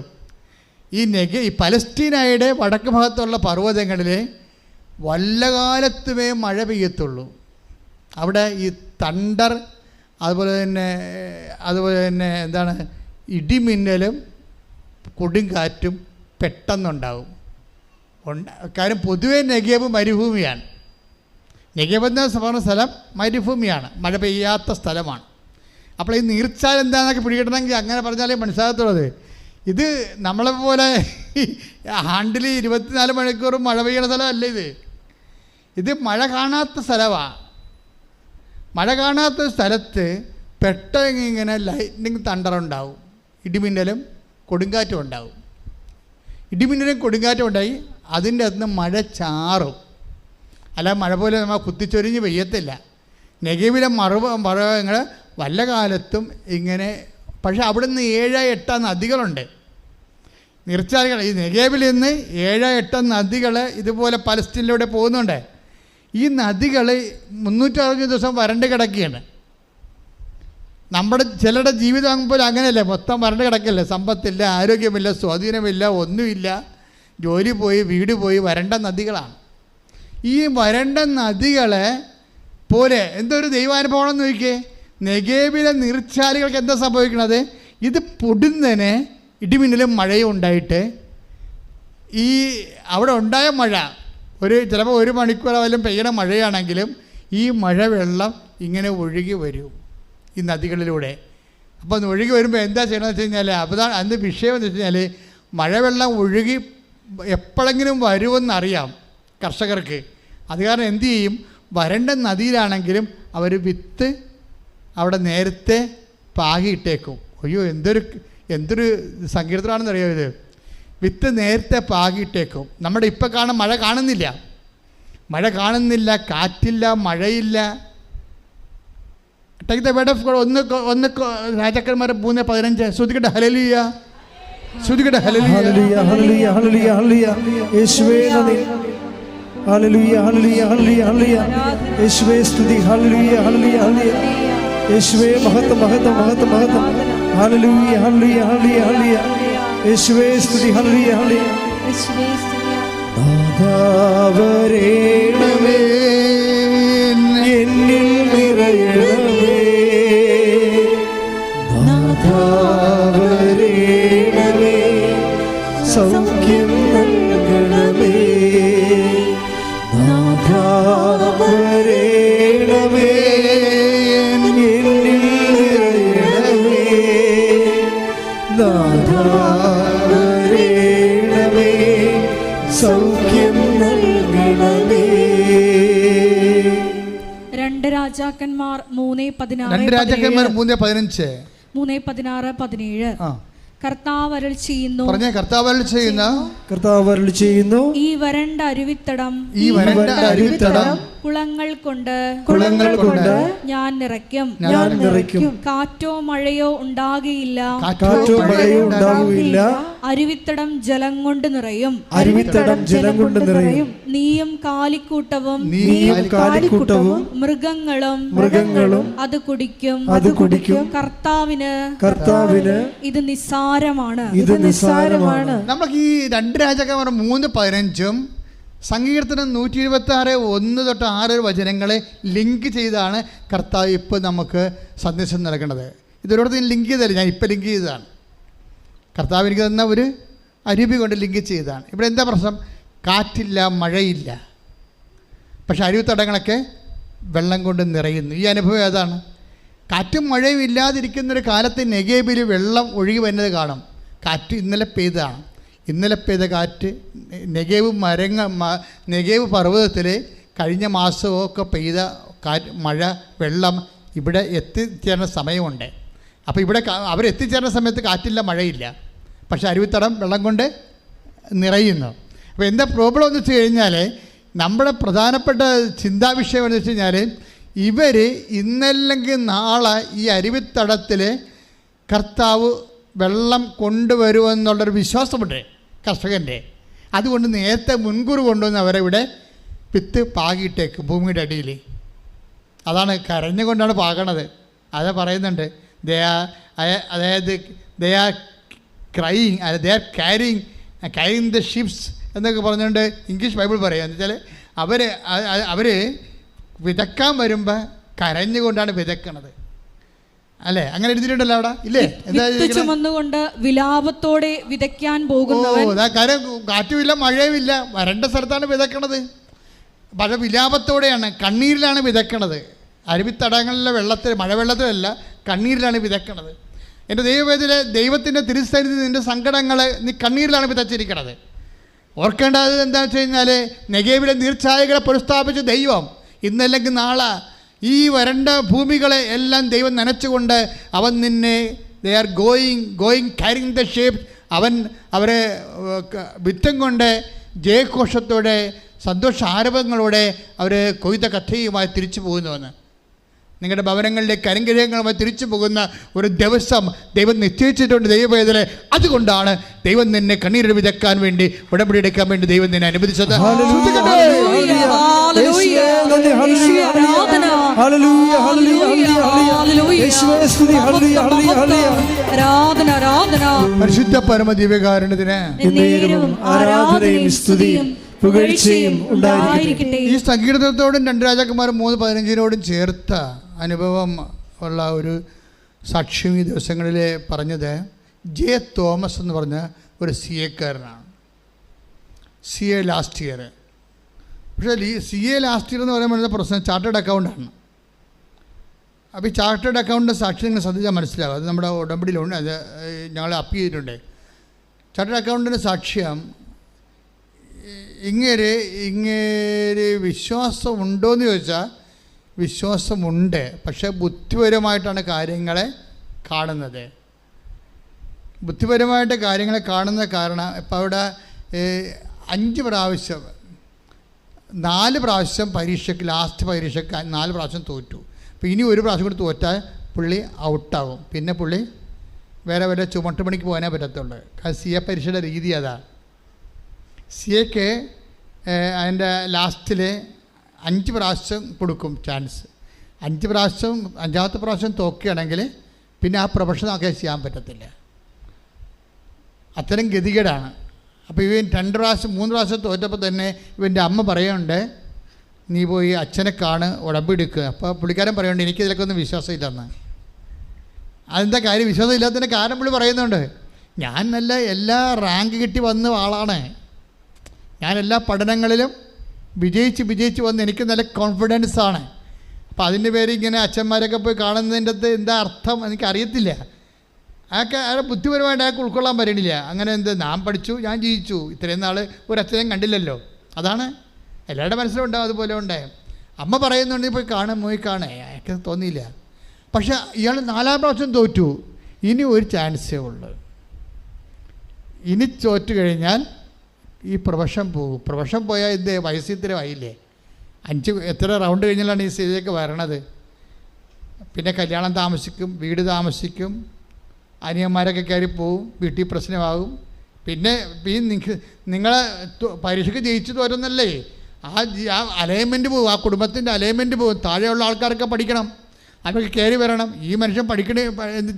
ഈ നെഗ ഈ പലസ്തീനയുടെ വടക്ക് ഭാഗത്തുള്ള പർവതങ്ങളിൽ വല്ലകാലത്തുമേ മഴ പെയ്യത്തുള്ളൂ. അവിടെ ഈ തണ്ടർ അതുപോലെ തന്നെ അതുപോലെ തന്നെ എന്താണ് ഇടിമിന്നലും കൊടുങ്കാറ്റും പെട്ടെന്നുണ്ടാവും. കാര്യം പൊതുവെ നെഗേബ് മരുഭൂമിയാണ്. നെഗേബ് എന്ന പറഞ്ഞ സ്ഥലം മരുഭൂമിയാണ് മഴ പെയ്യാത്ത സ്ഥലമാണ്. അപ്പോൾ ഈ നീർച്ചാൽ എന്താണെന്നൊക്കെ പിടികിട്ടണമെങ്കിൽ അങ്ങനെ പറഞ്ഞാലേ മനസ്സിലാകത്തുള്ളത് ഇത് നമ്മളെ പോലെ ആണ്ടിൽ ഇരുപത്തിനാല് മണിക്കൂറും മഴ പെയ്യുന്ന സ്ഥലമല്ല ഇത്? ഇത് മഴ കാണാത്ത സ്ഥലമാണ് മഴ കാണാത്ത സ്ഥലത്ത് പെട്ടെന്ന് ഇങ്ങനെ ലൈറ്റ്നിങ് തണ്ടറുണ്ടാവും ഇടിമിന്നലും കൊടുങ്കാറ്റും ഉണ്ടാവും. ഇടിമിന്നലും കൊടുങ്കാറ്റും ഉണ്ടായി അതിന്റെ അകത്ത് മഴ ചാറും. അല്ല മഴ പോലെ നമ്മൾ കുത്തിച്ചൊരിഞ്ഞ് പെയ്യത്തില്ല. നെഗവിലെ മറുപ മറുപങ്ങൾ വല്ല കാലത്തും ഇങ്ങനെ പക്ഷേ അവിടെ നിന്ന് ഏഴ് എട്ട് നദികളുണ്ട്. നിർച്ചാലുകൾ ഈ നെഗേബിൽ നിന്ന് ഏഴ് എട്ട് നദികൾ ഇതുപോലെ പലസ്തീനിലൂടെ പോകുന്നുണ്ട്. ഈ നദികൾ മുന്നൂറ്ററുപത് ദിവസം വരണ്ട് കിടക്കുകയാണ്. നമ്മുടെ ചിലരുടെ ജീവിതം പോലും അങ്ങനെയല്ലേ? മൊത്തം വരണ്ട് കിടക്കല്ലേ? സമ്പത്തില്ല ആരോഗ്യമില്ല സ്വാധീനമില്ല ഒന്നുമില്ല. ജോലി പോയി വീട് പോയി വരണ്ട നദികളാണ്. ഈ വരണ്ട നദികളെ പോലെ എന്തൊരു ദൈവാനുഭവമാണെന്ന് നോക്കിയേ? നെഗേബിലെ നീർച്ചാലുകൾക്ക് എന്താ സംഭവിക്കുന്നത് ഇത് പൊടുന്നതിന് ഇടിമിന്നലും മഴയും ഉണ്ടായിട്ട് ഈ അവിടെ ഉണ്ടായ മഴ ഒരു ചിലപ്പോൾ ഒരു മണിക്കൂറായാലും പെയ്യണ മഴയാണെങ്കിലും ഈ മഴ വെള്ളം ഇങ്ങനെ ഒഴുകി വരും ഈ നദികളിലൂടെ. അപ്പോൾ ഒഴുകി വരുമ്പോൾ എന്താ ചെയ്യണമെന്ന് വെച്ച് കഴിഞ്ഞാൽ അതാണ് അതിന്റെ വിഷയം എന്ന് വെച്ച് കഴിഞ്ഞാൽ മഴവെള്ളം ഒഴുകി എപ്പോഴെങ്കിലും വരുമെന്നറിയാം കർഷകർക്ക്. അത് കാരണം എന്തു ചെയ്യും? വരണ്ട നദിയിലാണെങ്കിലും അവർ വിത്ത് അവിടെ നേരത്തെ പാകിയിട്ടേക്കും അയ്യോ എന്തൊരു എന്തൊരു സങ്കീർത്തനാണെന്ന് അറിയാമോ ഇത്? വിത്ത് നേരത്തെ പാകിയിട്ടേക്കും നമ്മുടെ ഇപ്പം കാണാൻ മഴ കാണുന്നില്ല. മഴ കാണുന്നില്ല കാറ്റില്ല മഴയില്ല. Take the word of God ഒന്ന് ഒന്ന് രാജാക്കന്മാരെ മൂന്ന് പതിനഞ്ച്. ശ്രുതിക്കട്ടെ ഹലലിയ ശ്രുതിക്കട്ടെ ഹലലിയ ഹല്ലേലൂയ ഹല്ലേലൂയ ഹല്ലേലൂയ യേശുവേ നന്ദി. Hallelujah hallelujah hallelujah hallelujah. യേശുവേ സ്തുതി. Hallelujah hallelujah hallelujah. യേശുവേ മഹത്വം മഹത്വം മഹത്വം മഹത്വം. ഹല്ലേലൂയ ഹല്ലേലൂയ ഹല്ലേലൂയ ഹല്ലേലൂയ യേശുവേ സ്തുതി ഹല്ലേലൂയ ഹല്ലേലൂയ നാദാവരേണമേ എന്നിൽ നിറയണമേ. നാദാവരേണമേ സൗഖ്യം നൽകണമേ. നാദാവരേണമേ രാജാക്കന്മാർ മൂന്ന് പതിനാറ് രണ്ട് രാജാക്കന്മാർ. മൂന്ന് പതിനഞ്ച്. മൂന്ന് പതിനാറ് പതിനേഴ്. കർത്താവ് അരുൾ ചെയ്യുന്നു. പറഞ്ഞ കർത്താവ് ചെയ്യുന്ന? കർത്താവ് അരുളി ചെയ്യുന്നു. ഈ വരണ്ട അരുവിത്തടം. ഈ വരണ്ട അരുവിത്തടം. കുളങ്ങൾ കൊണ്ട് കുളങ്ങൾ കൊണ്ട് ഞാൻ നിറയ്ക്കും. ഞാൻ നിറയ്ക്കും. കാറ്റോ മഴയോ ഉണ്ടാകുകയില്ല കാറ്റോ മഴയോ ഉണ്ടാകില്ല അരുവിത്തടം ജലം കൊണ്ട് നിറയും. അരുവിത്തടം ജലം കൊണ്ട് നിറയും. നീയും കാലിക്കൂട്ടവും നീയും കാലിക്കൂട്ടവും മൃഗങ്ങളും മൃഗങ്ങളും അത് കുടിക്കും. അത് കുടിക്കും. കർത്താവിന് കർത്താവിന് ഇത് നിസ്സാരമാണ്. ഇത് നിസ്സാരമാണ്. നമുക്ക് ഈ രണ്ട് രാജകമാർ മൂന്ന് പതിനഞ്ചും സങ്കീർത്തനം നൂറ്റി ഇരുപത്തി ആറ് ഒന്ന് തൊട്ട് ആറ് വചനങ്ങളെ ലിങ്ക് ചെയ്താണ് കർത്താവ് ഇപ്പോൾ നമുക്ക് സന്ദേശം നൽകേണ്ടത് ഇതിലൂടെ ഞാൻ ലിങ്ക് ചെയ്തല്ല ഞാൻ ഇപ്പോൾ ലിങ്ക് ചെയ്തതാണ്. കർത്താവ് എനിക്ക് തന്ന ഒരു അരുവി കൊണ്ട് ലിങ്ക് ചെയ്തതാണ്. ഇവിടെ എന്താ പ്രശ്നം? കാറ്റില്ല മഴയില്ല. പക്ഷേ അരുവിത്തടങ്ങളൊക്കെ വെള്ളം കൊണ്ട് നിറയുന്നു. ഈ അനുഭവം ഏതാണ്? കാറ്റും മഴയും ഇല്ലാതിരിക്കുന്നൊരു കാലത്ത് നെഗേബിൽ വെള്ളം ഒഴുകി വരുന്നത് കാണും. കാറ്റ് ഇന്നലെ പെയ്തതാണ്. ഇന്നലെ പെയ്ത കാറ്റ് നെഗേവ് മരങ്ങ നെഗേവ് പർവതത്തിൽ കഴിഞ്ഞ മാസമൊക്കെ പെയ്ത കാറ്റ് മഴ വെള്ളം ഇവിടെ എത്തിച്ചേരുന്ന സമയമുണ്ട്. അപ്പോൾ ഇവിടെ അവർ അവരെത്തിച്ചേരുന്ന സമയത്ത് കാറ്റില്ല മഴയില്ല. പക്ഷേ അരുവിത്തടം വെള്ളം കൊണ്ട് നിറയുന്നു. അപ്പോൾ എന്താ പ്രോബ്ലം എന്ന് വെച്ച് കഴിഞ്ഞാൽ നമ്മുടെ പ്രധാനപ്പെട്ട ചിന്താവിഷയം എന്ന് വെച്ച് കഴിഞ്ഞാൽ ഇവർ ഇന്നല്ലെങ്കിൽ നാളെ ഈ അരുവിത്തടത്തിൽ കർത്താവ് വെള്ളം കൊണ്ടുവരുമെന്നുള്ളൊരു വിശ്വാസമുണ്ട് കർഷകന്റെ. അതുകൊണ്ട് നേരത്തെ മുൻകൂർ കൊണ്ടുവന്ന് അവരെ ഇവിടെ വിത്ത് പാകിയിട്ടേക്കും ഭൂമിയുടെ അടിയിൽ. അതാണ് കരഞ്ഞുകൊണ്ടാണ് പാകണത്. അത് പറയുന്നുണ്ട് ദേ അതായത് they are crying they are carrying carrying the ships എന്നൊക്കെ പറഞ്ഞുകൊണ്ട് ഇംഗ്ലീഷ് ബൈബിൾ പറയുക. എന്ന് വെച്ചാൽ അവർ അവർ വിതക്കാൻ വരുമ്പോൾ കരഞ്ഞുകൊണ്ടാണ് വിതക്കണത്. അല്ലേ? അങ്ങനെ എഴുതിയിട്ടുണ്ടല്ലോ അവിടെ. ഇല്ലേ? ചുമന്നുകൊണ്ട് വിലാപത്തോടെ വിതയ്ക്കാൻ പോകുന്നവൻ കാര്യം. കാറ്റുമില്ല മഴയുമില്ല. വരണ്ട സ്ഥലത്താണ് വിതക്കണത് പല വിലാപത്തോടെയാണ് കണ്ണീരിലാണ് വിതക്കണത് അരുവിത്തടങ്ങളിലെ വെള്ളത്തിൽ മഴവെള്ളത്തിലല്ല കണ്ണീരിലാണ് വിതക്കണത് എന്റെ ദൈവവേദിലെ ദൈവത്തിന്റെ തിരുസ്ഥാനത്ത് നിന്റെ സങ്കടങ്ങൾ നീ കണ്ണീരിലാണ് വിതച്ചിരിക്കണത്. ഓർക്കേണ്ടത് എന്താണെന്ന് വെച്ച് കഴിഞ്ഞാൽ നെഗേവിലെ നീർച്ചായകളെ പുനഃസ്ഥാപിച്ച ദൈവം ഇന്നല്ലെങ്കിൽ നാളെ ഈ വരണ്ട ഭൂമികളെ എല്ലാം ദൈവം നനച്ചുകൊണ്ട് അവൻ നിന്നെ they are going going carrying the shape അവൻ അവരെ വിത്തം കൊണ്ട് ജയഘോഷത്തോടെ സന്തോഷ ആരവങ്ങളോടെ അവർ കൊയ്ത കഥയുമായി തിരിച്ചു പോകുന്നുവെന്ന്. നിങ്ങളുടെ ഭവനങ്ങളിലേക്ക് അനുഗ്രഹങ്ങളുമായി തിരിച്ചു പോകുന്ന ഒരു ദിവസം ദൈവം നിശ്ചയിച്ചിട്ടുണ്ട് ദൈവവേദന. അതുകൊണ്ടാണ് ദൈവം നിന്നെ കണ്ണീര് വിതക്കാൻ വേണ്ടി ഉടമ്പടി എടുക്കാൻ വേണ്ടി ദൈവം നിന്നെ അനുവദിച്ചത്. പരിശുദ്ധ പരമ ദിവ്യകാരണത്തിന് ആരാധനയും സ്തുതിയും പുകഴ്ചയും ഉണ്ടായിരിക്കട്ടെ. ഈ സങ്കീർത്തനത്തോടും രണ്ട് രാജാക്കന്മാരും മൂന്ന് പതിനഞ്ചിനോടും ചേർത്ത അനുഭവം ഉള്ള ഒരു സാക്ഷ്യം ഈ ദിവസങ്ങളിൽ പറഞ്ഞത് ജെ തോമസ് എന്ന് പറഞ്ഞ ഒരു സി എക്കാരനാണ് സി എ ലാസ്റ്റ് ഇയർ പക്ഷേ സി എ ലാസ്റ്റ് ഇയർ എന്ന് പറയുമ്പോൾ പ്രശ്നം ചാർട്ടേഡ് അക്കൗണ്ടാണ് അപ്പോൾ ഈ ചാർട്ടേഡ് അക്കൗണ്ടിന്റെ സാക്ഷി നിങ്ങൾ ശ്രദ്ധിച്ചാൽ മനസ്സിലാവും. അത് നമ്മുടെ ഉടമ്പടിയിലുണ്ട്. അത് ഞങ്ങൾ അപ്പ് ചെയ്തിട്ടുണ്ട്. ചാർട്ടേഡ് അക്കൗണ്ടിന്റെ സാക്ഷ്യം ഇങ്ങനെ ഇങ്ങനെ വിശ്വാസമുണ്ടോ എന്ന് ചോദിച്ചാൽ വിശ്വാസമുണ്ട്. പക്ഷേ ബുദ്ധിപരമായിട്ടാണ് കാര്യങ്ങളെ കാണുന്നത്. ബുദ്ധിപരമായിട്ട് കാര്യങ്ങളെ കാണുന്ന കാരണം ഇപ്പോൾ അവിടെ അഞ്ച് പ്രാവശ്യം നാല് പ്രാവശ്യം പരീക്ഷയ്ക്ക് ലാസ്റ്റ് പരീക്ഷയ്ക്ക് നാല് പ്രാവശ്യം തോറ്റു. അപ്പോൾ ഇനി ഒരു പ്രാവശ്യം കൂടി തോറ്റാൽ പുള്ളി ഔട്ടാവും പിന്നെ പുള്ളി വേറെ വല്ല ചുമട്ടുപണിക്ക് പോകാനേ പറ്റത്തുള്ളൂ. കാരണം സി എ പരീക്ഷയുടെ രീതി അതാണ് സി എക്ക് അതിന്റെ ലാസ്റ്റിൽ അഞ്ച് പ്രാവശ്യം കൊടുക്കും ചാൻസ് അഞ്ച് പ്രാവശ്യം അഞ്ചാമത്തെ പ്രാവശ്യം തോക്കുകയാണെങ്കിൽ പിന്നെ ആ പ്രൊഫഷൻ ഒക്കെ ചെയ്യാൻ പറ്റത്തില്ല. അത്തരം ഗതികേടാണ്. അപ്പോൾ ഇവൻ രണ്ട് പ്രാവശ്യം മൂന്ന് പ്രാവശ്യം തോറ്റപ്പോൾ തന്നെ ഇവന്റെ അമ്മ പറയുന്നുണ്ട് നീ പോയി അച്ഛനെ കാണ് ഉടമ്പെടുക്കുക അപ്പോൾ പുള്ളിക്കാരൻ പറയുന്നുണ്ട് എനിക്ക് ഇതിലൊക്കെ വിശ്വാസം ഇല്ലെന്ന് അതെന്താ കാര്യം? വിശ്വാസം ഇല്ലാത്തതിന്റെ കാരണം പുള്ളി പറയുന്നുണ്ട് ഞാൻ നല്ല എല്ലാ റാങ്ക് കിട്ടി വന്ന ആളാണ്. ഞാൻ എല്ലാ പഠനങ്ങളിലും വിജയിച്ച് വിജയിച്ച് വന്ന് എനിക്ക് നല്ല കോൺഫിഡൻസ് ആണ്. അപ്പോൾ അതിന്റെ പേര് ഇങ്ങനെ അച്ഛന്മാരൊക്കെ പോയി കാണുന്നതിന്റെ എന്താ അർത്ഥം എനിക്ക് അറിയത്തില്ല അയാൾക്ക് അയാളെ ബുദ്ധിപരമായിട്ട് അയാൾക്ക് ഉൾക്കൊള്ളാൻ പറ്റണില്ല. അങ്ങനെ എന്ത് നാം പഠിച്ചു ഞാൻ ജീവിച്ചു. ഇത്രയും നാൾ ഒരു അച്ഛനെയും കണ്ടില്ലല്ലോ. അതാണ് എല്ലാവരുടെ മനസ്സിലും ഉണ്ടാവും അതുപോലെ ഉണ്ടായ അമ്മ പറയുന്നുണ്ടെങ്കിൽ പോയി കാണും പോയി കാണേ. അയാൾക്ക് തോന്നിയില്ല. പക്ഷേ ഇയാൾ നാലാം പ്രാവശ്യം തോറ്റു. ഇനി ഒരു ചാൻസേ ഉള്ളൂ. ഇനി തോറ്റു കഴിഞ്ഞാൽ ഈ പ്രൊഫഷൻ പോകും പ്രൊഫഷൻ പോയാൽ ഇത് വയസ്സ് ഇത്ര ആയില്ലേ അഞ്ച് എത്ര റൗണ്ട് കഴിഞ്ഞാലാണ് ഈ സ്റ്റേജിലേക്ക് വരണത്? പിന്നെ കല്യാണം താമസിക്കും വീട് താമസിക്കും. അനിയന്മാരൊക്കെ കയറി പോവും വീട്ടിൽ പ്രശ്നമാകും. പിന്നെ ഈ നിങ്ങ നിങ്ങളെ പരീക്ഷയ്ക്ക് ജയിച്ചു തോരുന്നല്ലേ ആ ആ അലൈൻമെന്റ് പോകും ആ കുടുംബത്തിന്റെ അലൈൻമെന്റ് പോകും താഴെയുള്ള ആൾക്കാരൊക്കെ പഠിക്കണം. അവർക്ക് കയറി വരണം. ഈ മനുഷ്യൻ പഠിക്കണ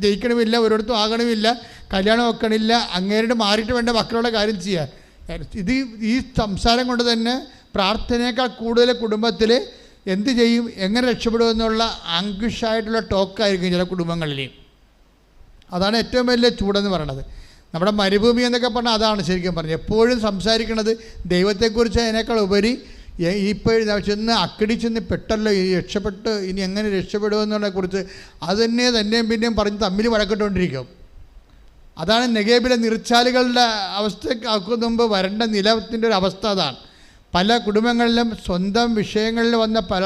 ജയിക്കണമില്ല ഒരിടത്തും ആകണമില്ല കല്യാണം വെക്കണില്ല അങ്ങേരുടെ മാറിയിട്ട് വേണ്ട മക്കളുടെ കാര്യം ചെയ്യുക ഇത് ഈ സംസാരം കൊണ്ട് തന്നെ പ്രാർത്ഥനയേക്കാൾ കൂടുതൽ കുടുംബത്തിൽ എന്ത് ചെയ്യും എങ്ങനെ രക്ഷപ്പെടുമെന്നുള്ള അങ്കുഷായിട്ടുള്ള ടോക്കായിരിക്കും ചില കുടുംബങ്ങളിൽ അതാണ് ഏറ്റവും വലിയ ചൂടെന്ന് പറയണത്. നമ്മുടെ മരുഭൂമി എന്നൊക്കെ പറഞ്ഞാൽ അതാണ് ശരിക്കും പറഞ്ഞത്. എപ്പോഴും സംസാരിക്കുന്നത് ദൈവത്തെക്കുറിച്ച് അതിനേക്കാൾ ഉപരി ഇപ്പോഴും ചെന്ന് അക്കടി ചെന്ന് പെട്ടല്ലോ ഈ രക്ഷപ്പെട്ട് ഇനി എങ്ങനെ രക്ഷപ്പെടുമെന്നുള്ളതിനെ കുറിച്ച് അത് തന്നെ തന്നെയും പിന്നെയും പറഞ്ഞ് തമ്മിൽ വഴക്കിട്ടുകൊണ്ടിരിക്കും. അതാണ് നെഗേബിലെ നിർച്ചാലുകളുടെ അവസ്ഥയ്ക്ക് മുമ്പ് വരേണ്ട നിലത്തിന്റെ ഒരു അവസ്ഥ അതാണ്. പല കുടുംബങ്ങളിലും സ്വന്തം വിഷയങ്ങളിൽ വന്ന പല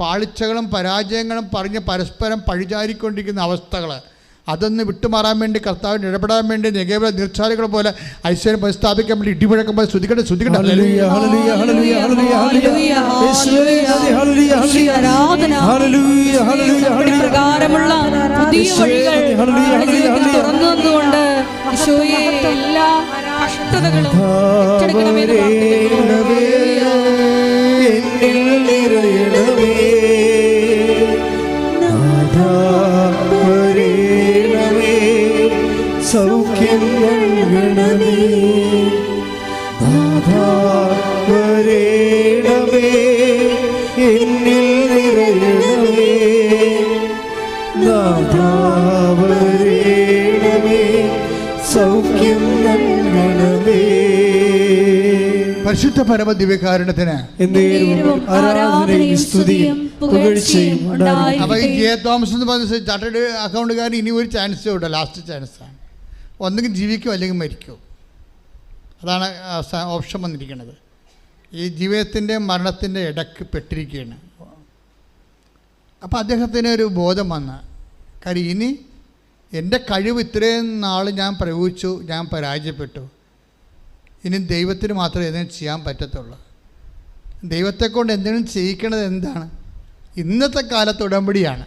പാളിച്ചകളും പരാജയങ്ങളും പറഞ്ഞ് പരസ്പരം പഴിചാരിക്കൊണ്ടിരിക്കുന്ന അവസ്ഥകൾ അതൊന്ന് വിട്ടുമാറാൻ വേണ്ടി കർത്താവിന് ഇടപെടാൻ വേണ്ടി നികേവല നിർച്ചാലുകൾ പോലെ ഐശ്വര്യം പ്രതിസ്ഥാപിക്കാൻ വേണ്ടി ഇടിമുഴക്കം പോലെ ശ്രുതിക്കട്ടെ ശ്രുതിക്കട്ടെ ഹല്ലേലൂയ, ഹല്ലേലൂയ, ഹല്ലേലൂയ, ഹല്ലേലൂയ, ഹല്ലേലൂയ. ഹല്ലേലൂയ, സൗഖ്യം നൽകണമേ. പരിശുദ്ധ പരമ ദിവ്യകാരണത്തിന് ഈ ജെ തോമസ് എന്ന് പറഞ്ഞ ചാർട്ടേഡ് അക്കൗണ്ടുകാരൻ ഇനി ഒരു ചാൻസേ ഉണ്ടോ ലാസ്റ്റ് ചാൻസാണ് ഒന്നെങ്കിൽ ജീവിക്കും അല്ലെങ്കിൽ മരിക്കും. അതാണ് ഓപ്ഷൻ വന്നിരിക്കുന്നത്. ഈ ജീവിതത്തിന്റെ മരണത്തിന്റെ ഇടയ്ക്ക് പെട്ടിരിക്കുകയാണ്. അപ്പോൾ അദ്ദേഹത്തിന് ഒരു ബോധം വന്ന് കാര്യം ഇനി എന്റെ കഴിവ് ഇത്രയും നാൾ ഞാൻ പ്രയോഗിച്ചു ഞാൻ പരാജയപ്പെട്ടു. ഇനി ദൈവത്തിന് മാത്രമേ എന്തെങ്കിലും ചെയ്യാൻ പറ്റത്തുള്ളൂ. ദൈവത്തെ കൊണ്ട് എന്തെങ്കിലും ചെയ്യിക്കണത് എന്താണ്? ഇന്നത്തെ കാലത്ത് ഉടമ്പടിയാണ്.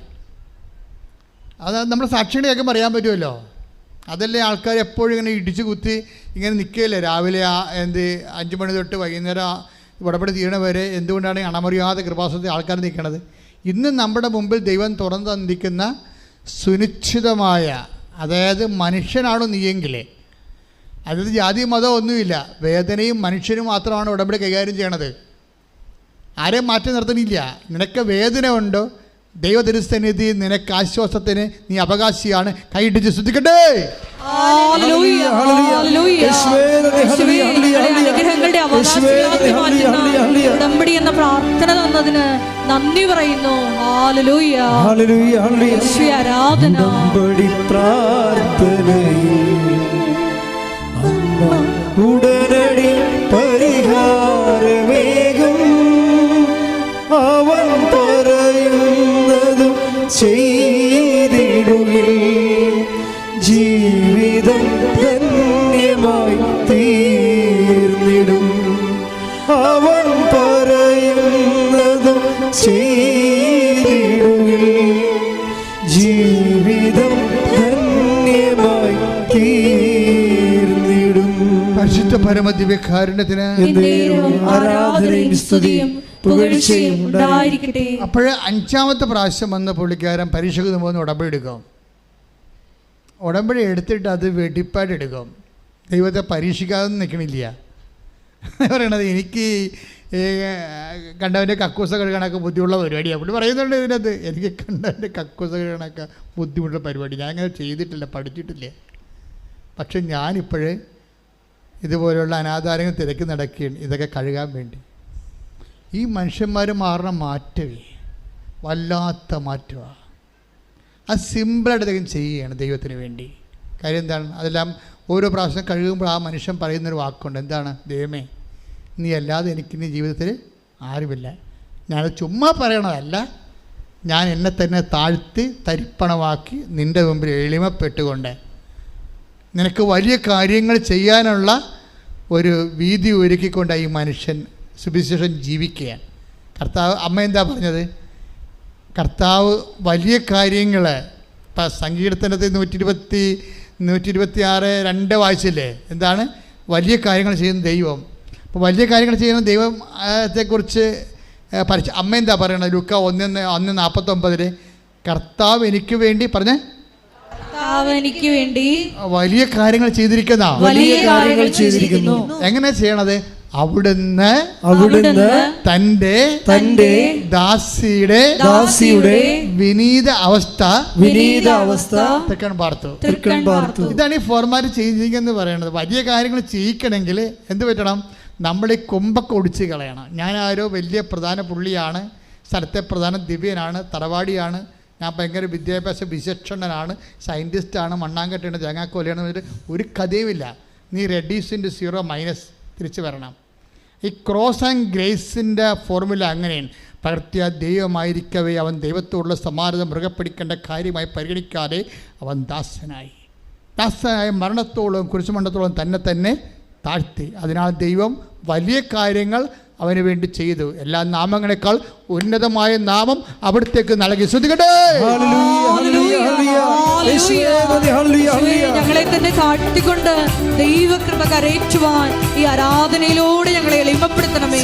അത് നമ്മുടെ സാക്ഷികളെയൊക്കെ പറയാൻ പറ്റുമല്ലോ? അതല്ലേ ആൾക്കാർ എപ്പോഴും ഇങ്ങനെ ഇടിച്ചു കുത്തി ഇങ്ങനെ നിൽക്കുകയില്ലേ രാവിലെ ആ എന്ത് അഞ്ച് മണി തൊട്ട് വൈകുന്നേരം ആ ഉടമ്പടി തീരണ വരെ എന്തുകൊണ്ടാണ് അണമറിയാതെ കൃപാസനത്തിൽ ആൾക്കാർ നിൽക്കുന്നത് ഇന്ന് നമ്മുടെ മുമ്പിൽ ദൈവം തുറന്നു തന്നിരിക്കുന്ന സുനിശ്ചിതമായ അതായത് മനുഷ്യനാണ് നീയെങ്കിലേ? അതായത് ജാതി മതം ഒന്നുമില്ല. വേദനയും മനുഷ്യനും മാത്രമാണ് ഉടമ്പടി കൈകാര്യം ചെയ്യണത്. ആരെയും മാറ്റി നിർത്തണില്ല. നിനക്ക് വേദന ഉണ്ടോ? ദൈവതിരുസന്നിധി നിനക്ക് ആശ്വാസത്തിന് നീ അവകാശിയാണ്. കൈയിട്ടിച്ച് ശ്രദ്ധിക്കട്ടെ. ഉടമ്പടി എന്ന പ്രാർത്ഥന തന്നതിന് നന്ദി പറയുന്നു. ഹല്ലേലൂയ. ഹല്ലേലൂയ യേശുവേ, ആരാധന. ഉടമ്പടി പ്രാർത്ഥനയിൽ ചെയ്തിടുകിൽ ജീവിതം ധന്യമായി തീർന്നിടും. അവൻ പറയുന്നതും ചെയ്തിടുകിൽ ജീവിതം ധന്യമായി തീർന്നിടും. പരിശുദ്ധ പരമ ദിവ്യകാരുണ്യത്തിന് എന്നേരവും ആരാധനയും സ്തുതിയും പുകഴ്ചയും ഉണ്ടായിരിക്കട്ടെ. അപ്പോഴേ അഞ്ചാമത്തെ പ്രാവശ്യം വന്ന പുള്ളിക്കാരൻ പരീക്ഷയ്ക്ക് പോകുന്ന ഉടമ്പടി എടുക്കും. ഉടമ്പടി എടുത്തിട്ട് അത് വെടിപ്പായിട്ട് എടുക്കും. ദൈവത്തെ പരീക്ഷിക്കാതെ നിൽക്കണില്ല. പറയണത് എനിക്ക് കണ്ടവന്റെ കക്കൂസ കണക്ക് ബുദ്ധിയുള്ള പരിപാടിയാണ് പുള്ളി പറയുന്നുണ്ട് ഇതിനകത്ത് എനിക്ക് കണ്ടവന്റെ കക്കൂസ കണക്ക് ബുദ്ധിമുട്ടുള്ള പരിപാടി. ഞാൻ അങ്ങനെ ചെയ്തിട്ടില്ല പഠിച്ചിട്ടില്ല. പക്ഷെ ഞാനിപ്പോഴേ ഇതുപോലെയുള്ള അനാധാരങ്ങൾ തിരക്കി നടക്കുകയാണ്. ഇതൊക്കെ കഴുകാൻ വേണ്ടി. ഈ മനുഷ്യന്മാർ മാറുന്ന മാറ്റമേ വല്ലാത്ത മാറ്റമാണ് അത് സിമ്പിളായിട്ട് അദ്ദേഹം ചെയ്യുകയാണ് ദൈവത്തിന് വേണ്ടി. കാര്യം എന്താണ്? അതെല്ലാം ഓരോ പ്രാവശ്യം കഴുകുമ്പോൾ ആ മനുഷ്യൻ പറയുന്നൊരു വാക്കുണ്ട്. എന്താണ്? ദൈവമേ നീ അല്ലാതെ എനിക്ക് ഇനി ജീവിതത്തിൽ ആരുമില്ല. ഞാൻ ചുമ്മാ പറയണതല്ല. ഞാൻ എന്നെ തന്നെ താഴ്ത്തി തരിപ്പണമാക്കി നിന്റെ മുമ്പിൽ എളിമപ്പെട്ടുകൊണ്ട് നിനക്ക് വലിയ കാര്യങ്ങൾ ചെയ്യാനുള്ള ഒരു വീതി ഒരുക്കിക്കൊണ്ട് ഈ മനുഷ്യൻ സുവിശേഷം ജീവിക്കുകയാണ്. കർത്താവ് അമ്മ എന്താ പറഞ്ഞത്? കർത്താവ് വലിയ കാര്യങ്ങൾ ഇപ്പം സങ്കീർത്തനത്തിൽ നൂറ്റി ഇരുപത്തി നൂറ്റി ഇരുപത്തി ആറ് രണ്ട് വായിച്ചില്ലേ? എന്താണ്? വലിയ കാര്യങ്ങൾ ചെയ്യുന്ന ദൈവം. അപ്പോൾ വലിയ കാര്യങ്ങൾ ചെയ്യുന്ന ദൈവത്തെക്കുറിച്ച് പരിച്ച പരിച അമ്മ എന്താ പറയണത്? ലുക്ക ഒന്ന് ഒന്ന് നാൽപ്പത്തൊമ്പതിൽ കർത്താവ് എനിക്ക് വേണ്ടി പറഞ്ഞ കർത്താവ് എനിക്ക് വേണ്ടി വലിയ കാര്യങ്ങൾ ചെയ്തിരിക്കുന്ന വലിയ കാര്യങ്ങൾ ചെയ്തിരിക്കുന്നു. എങ്ങനെ ചെയ്യണത്? അവിടുന്ന് അവിടുന്ന് തന്റെ തന്റെ ദാസിയുടെ ദാസിയുടെ വിനീത അവസ്ഥ വിനീത അവസ്ഥ തെക്കൻ പാർത്തു. തെക്കൻ പാർത്തു. ഇതാണ് ഈ ഫോർമാറ്റ് ചേഞ്ചിങ് എന്ന് പറയുന്നത് വലിയ കാര്യങ്ങൾ ചെയ്യിക്കണമെങ്കിൽ എന്ത് പറ്റണം? നമ്മൾ ഈ കൊമ്പൊക്കെ ഒടിച്ച് കളയണം. ഞാൻ ആരോ വലിയ പ്രധാന പുള്ളിയാണ് സ്ഥലത്തെ പ്രധാന ദിവ്യനാണ് തറവാടിയാണ് ഞാൻ ഭയങ്കര വിദ്യാഭ്യാസ വിചക്ഷണനാണ് സയന്റിസ്റ്റാണ് മണ്ണാങ്കട്ടയാണ് തേങ്ങാക്കോലയാണ് ഒരു കഥയുമില്ല. നീ റെഡ്യൂസിന്റെ സീറോ മൈനസ് തിരിച്ചു വരണം. ഈ ക്രോസ് ആൻഡ് ഗ്രേസിന്റെ ഫോർമുല അങ്ങനെയാണ്. പകർത്തിയ ദൈവമായിരിക്കവേ അവൻ ദൈവത്തോടുള്ള സമാനത മൃഗപ്പിടിക്കേണ്ട കാര്യമായി പരിഗണിക്കാതെ അവൻ ദാസനായി. ദാസനായ മരണത്തോളം കുരിശുമണ്ഡത്തോളം തന്നെ തന്നെ താഴ്ത്തി. അതിനാൽ ദൈവം വലിയ കാര്യങ്ങൾ അവന് വേണ്ടി ചെയ്തു. എല്ലാ നാമങ്ങളെക്കാൾ ഉന്നതമായ നാമം അവിടത്തേക്ക് നൽകി. ശ്രദ്ധിക്കട്ടെ ഞങ്ങളെ തന്നെ കാട്ടിക്കൊണ്ട് ദൈവകൃപ കരയറ്റുവാൻ ഈ ആരാധനയിലൂടെ ഞങ്ങളെ എളിമപ്പെടുത്തണമേ.